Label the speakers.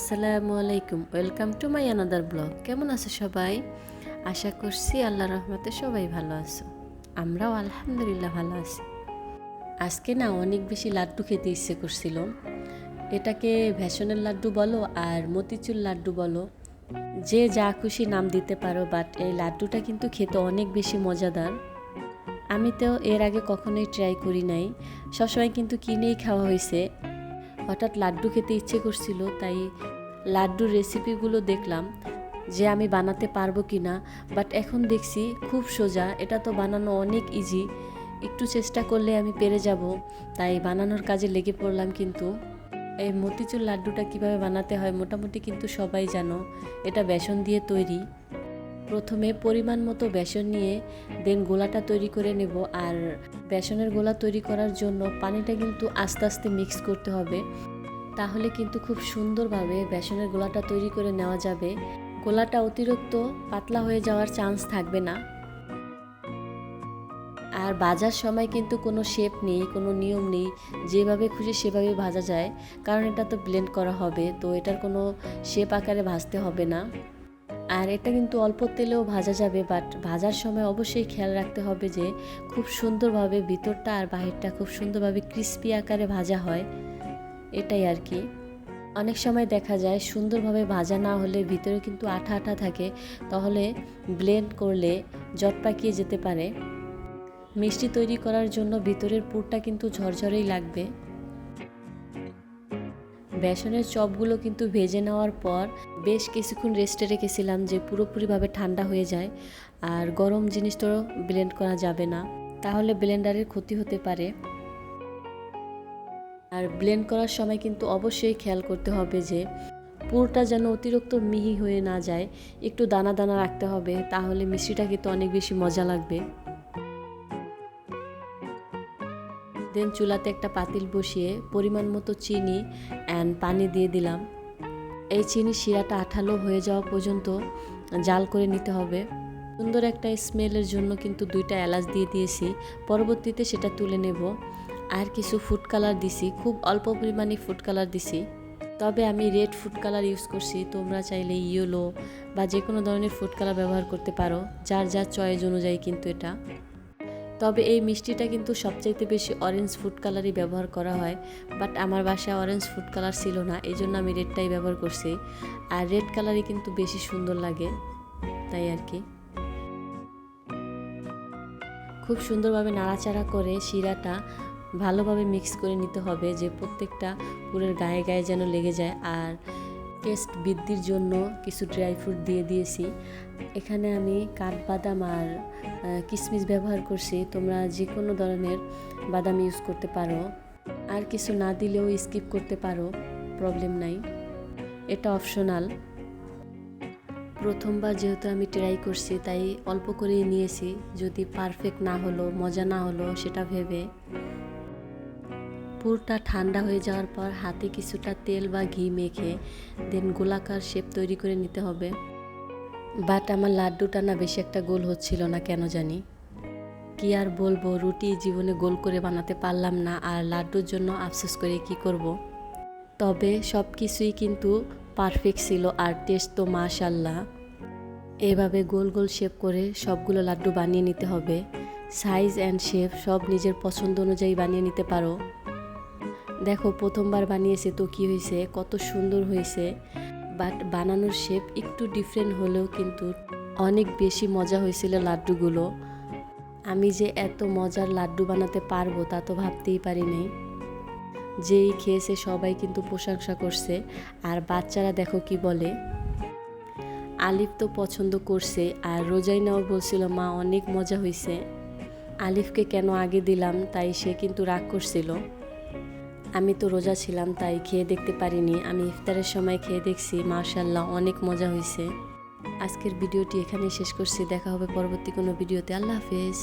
Speaker 1: আসসালামু আলাইকুম। Welcome to my another blog কেমন আছো সবাই? আশা করছি আল্লাহ রহমতে সবাই ভালো আছো। আমরাও আলহামদুলিল্লাহ ভালো আছি। আজকে না অনেক বেশি লাড্ডু খেতে ইচ্ছে করছিল। এটাকে ভেষনের লাড্ডু বলো আর মতিচুর লাড্ডু বলো। যে যা খুশি নাম দিতে পারো বাট এই লাড্ডুটা কিন্তু খেতে অনেক বেশি মজাদার। আমি তো এর আগে কখনোই ট্রাই করি নাই। সবসময় কিন্তু কিনেই খাওয়া হয়েছে। হঠাৎ লাড্ডু খেতে ইচ্ছে করছিল, তাই লাড্ডুর রেসিপিগুলো দেখলাম যে আমি বানাতে পারব কি না বাট এখন দেখছি খুব সোজা, এটা তো বানানো অনেক ইজি একটু চেষ্টা করলে আমি পেরে যাব, তাই বানানোর কাজে লেগে পড়লাম কিন্তু। এই মতিচুর লাড্ডুটা কীভাবে বানাতে হয় মোটামুটি কিন্তু সবাই জানো, এটা বেসন দিয়ে তৈরি। প্রথমে পরিমাণ মতো বেসন নিয়ে দেন গোলাটা তৈরি করে নেব, আর বেসনের গোলা তৈরি করার জন্য পানিটা কিন্তু আস্তে আস্তে মিক্স করতে হবে। তাহলে কিন্তু খুব সুন্দরভাবে বেসনের গোলাটা তৈরি করে নেওয়া যাবে। গোলাটা অতিরিক্ত পাতলা হয়ে যাওয়ার চান্স থাকবে না। আর ভাজার সময় কিন্তু কোনো শেপ নেই, কোনো নিয়ম নেই। যেভাবে খুশি সেভাবে ভাজা যায়। কারণ এটা তো ব্লেন্ড করা হবে, তো এটার কোনো শেপ আকারে ভাজতে হবে না। আর এটা কিন্তু অল্প তেলেও ভাজা যাবে বাট ভাজার সময় অবশ্যই খেয়াল রাখতে হবে যে, খুব সুন্দরভাবে ভিতরটা আর বাহিরটা খুব সুন্দরভাবে ক্রিস্পি আকারে ভাজা হয়। এটাই আর কি। অনেক সময় দেখা যায় সুন্দরভাবে ভাজা না হলে ভিতরে কিন্তু আঠা আঠা থাকে, তাহলে ব্লেন্ড করলে জট পাকিয়ে যেতে পারে। মিষ্টি তৈরি করার জন্য ভিতরের পুরটা কিন্তু ঝরঝরেই লাগবে। বেসনের চপগুলো কিন্তু ভেজে নেওয়ার পর বেশ কিছুক্ষণ রেস্টে রেখেছিলাম যে পুরোপুরিভাবে ঠান্ডা হয়ে যায়, আর গরম জিনিস তো ব্লেন্ড করা যাবে না। তাহলে ব্লেন্ডারের ক্ষতি হতে পারে। আর ব্লেন্ড করার সময় কিন্তু অবশ্যই খেয়াল করতে হবে যে পুরোটা যেন অতিরিক্ত মিহি হয়ে না যায়। একটু দানা দানা রাখতে হবে, তাহলে মিষ্টিটা কিন্তু অনেক বেশি মজা লাগবে। দেন চুলাতে একটা পাতিল বসিয়ে পরিমাণ মতো চিনি অ্যান্ড পানি দিয়ে দিলাম। এই চিনি শিরাটা আঠালো হয়ে যাওয়া পর্যন্ত জাল করে নিতে হবে। সুন্দর একটা স্মেলের জন্য কিন্তু দুইটা এলাচ দিয়ে দিয়েছি। পরবর্তীতে সেটা তুলে নেব। আর কিছু ফুড কালার দিছি, খুব অল্প পরিমাণে ফুড কালার দিছি। তবে আমি রেড ফুড কালার ইউজ করছি, তোমরা চাইলে ইয়েলো বা যে কোনো ধরনের ফুড কালার ব্যবহার করতে পারো, যার যার চয়েস অনুযায়ী কিন্তু এটা। তবে এই মিষ্টিটা কিন্তু সবচাইতে বেশি অরেঞ্জ ফুড কালারই ব্যবহার করা হয় বাট আমার বাসায় অরেঞ্জ ফুড কালার ছিল না এই জন্য আমি রেডটাই ব্যবহার করছি। আর রেড কালারই কিন্তু বেশি সুন্দর লাগে, তাই আর কি। খুব সুন্দরভাবে নাড়াচাড়া করে শিরাটা ভালোভাবে মিক্স করে নিতে হবে যে প্রত্যেকটা পুরের গায়ে গায়ে যেন লেগে যায়। আর টেস্ট বৃদ্ধির জন্য কিছু ড্রাই ফ্রুট দিয়ে দিয়েছি। এখানে আমি কাঠবাদাম আর কিশমিশ ব্যবহার করছি। তোমরা যে কোনো ধরনের বাদাম ইউজ করতে পারো। আর কিছু না দিলেও স্কিপ করতে পারো প্রবলেম নাই। এটা অপশনাল প্রথমবার যেহেতু আমি ট্রাই করছি, তাই অল্প করেই নিয়েছি। যদি পারফেক্ট না হলো, মজা না হলো, সেটা ভেবে। পুরটা ঠান্ডা হয়ে যাওয়ার পর হাতে কিছুটা তেল বা ঘি মেখে দেন গোলাকার শেপ তৈরি করে নিতে হবে। বাট আমার লাড্ডুটা না বেশি একটা গোল হচ্ছিল না, কেন জানি? কি আর বলব, রুটি জীবনে গোল করে বানাতে পারলাম না আর লাড্ডুর জন্য আফসোস করে কি করব। তবে সব কিছুই কিন্তু পারফেক্ট ছিল আর টেস্ট তো মাশাল্লাহ। এভাবে গোল গোল শেপ করে সবগুলো লাড্ডু বানিয়ে নিতে হবে। সাইজ অ্যান্ড শেপ সব নিজের পছন্দ অনুযায়ী বানিয়ে নিতে পারো। দেখো, প্রথমবার বানিয়েছে তো কী হয়েছে, কত সুন্দর হয়েছে। বাট বানানোর শেপ একটু ডিফারেন্ট হলেও কিন্তু অনেক বেশি মজা হয়েছিল লাড্ডুগুলো। আমি যে এত মজার লাড্ডু বানাতে পারব তা তো ভাবতেই পারিনি। যেই খেয়েছে সবাই কিন্তু প্রশংসা করছে। আর বাচ্চারা দেখো কি বলে, আলিফ তো পছন্দ করছে আর রোজাইনাও বলছিল, মা, অনেক মজা হয়েছে। আলিফকে কেন আগে দিলাম তাই সে কিন্তু রাগ করছিল। আমি তো রোজা ছিলাম, তাই খেয়ে দেখতে পারিনি। আমি ইফতারের সময় খেয়ে দেখছি মার্শাল্লাহ অনেক মজা হয়েছে আজকের ভিডিওটি এখানেই শেষ করছি। দেখা হবে পরবর্তী কোনো ভিডিওতে। আল্লাহ হাফেজ।